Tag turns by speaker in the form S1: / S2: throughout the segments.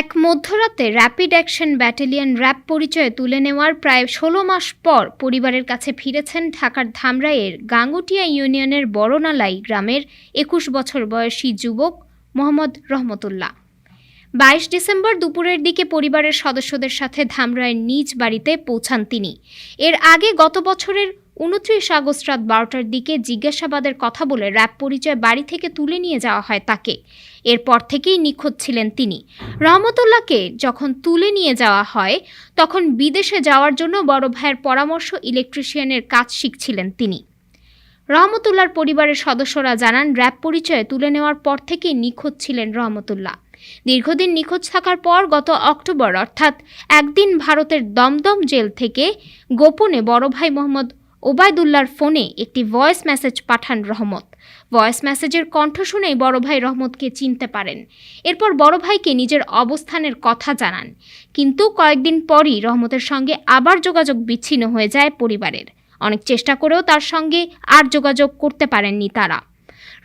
S1: এক মধ্যরাতে rapid action battalion RAB পরিচয়ে তুলে নেওয়ার প্রায় ষোলো মাস পর পরিবারের কাছে ফিরেছেন ঢাকার ধামরাইয়ের গাঙ্গুটিয়া ইউনিয়নের বড়নালাই গ্রামের একুশ বছর বয়সী যুবক মোহাম্মদ রহমতুল্লাহ। বাইশ ডিসেম্বর দুপুরের দিকে পরিবারের সদস্যদের সাথে ধামরায়ের নিজ বাড়িতে পৌঁছান তিনি। এর আগে গত বছরের উনত্রিশ আগস্ট রাত বারোটার দিকে জিজ্ঞাসাবাদের কথা বলে র্যাব পরিচয় বাড়ি থেকে তুলে নিয়ে যাওয়া হয় তাকে। এরপর থেকেই নিখোঁজ ছিলেন তিনি। রহমতুল্লাহকে যখন তুলে নিয়ে যাওয়া হয়, তখন বিদেশে যাওয়ার জন্য বড় ভাইয়ের পরামর্শ ইলেকট্রিশিয়ানের কাজ শিখছিলেন তিনি। রহমতুল্লাহর পরিবারের সদস্যরা জানান, র্যাব পরিচয়ে তুলে নেওয়ার পর থেকেই নিখোঁজ ছিলেন রহমতুল্লাহ। দীর্ঘদিন নিখোঁজ থাকার পর গত অক্টোবর, অর্থাৎ একদিন ভারতের দমদম জেল থেকে গোপনে বড় ভাই মোহাম্মদ ওবায়দুল্লার ফোনে একটি ভয়েস মেসেজ পাঠান রহমত। ভয়েস মেসেজের কণ্ঠ শুনেই বড় ভাই রহমতকে চিনতে পারেন। এরপর বড় ভাইকে নিজের অবস্থানের কথা জানান। কিন্তু কয়েকদিন পরই রহমতের সঙ্গে আবার যোগাযোগ বিচ্ছিন্ন হয়ে যায় পরিবারের। অনেক চেষ্টা করেও তার সঙ্গে আর যোগাযোগ করতে পারেননি তারা।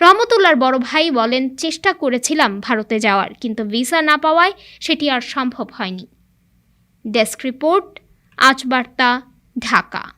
S1: রহমতুল্লার বড় ভাই বলেন, চেষ্টা করেছিলাম ভারতে যাওয়ার, কিন্তু ভিসা না পাওয়ায় সেটি আর সম্ভব হয়নি। ডেস্ক রিপোর্ট, আজ বার্তা, ঢাকা।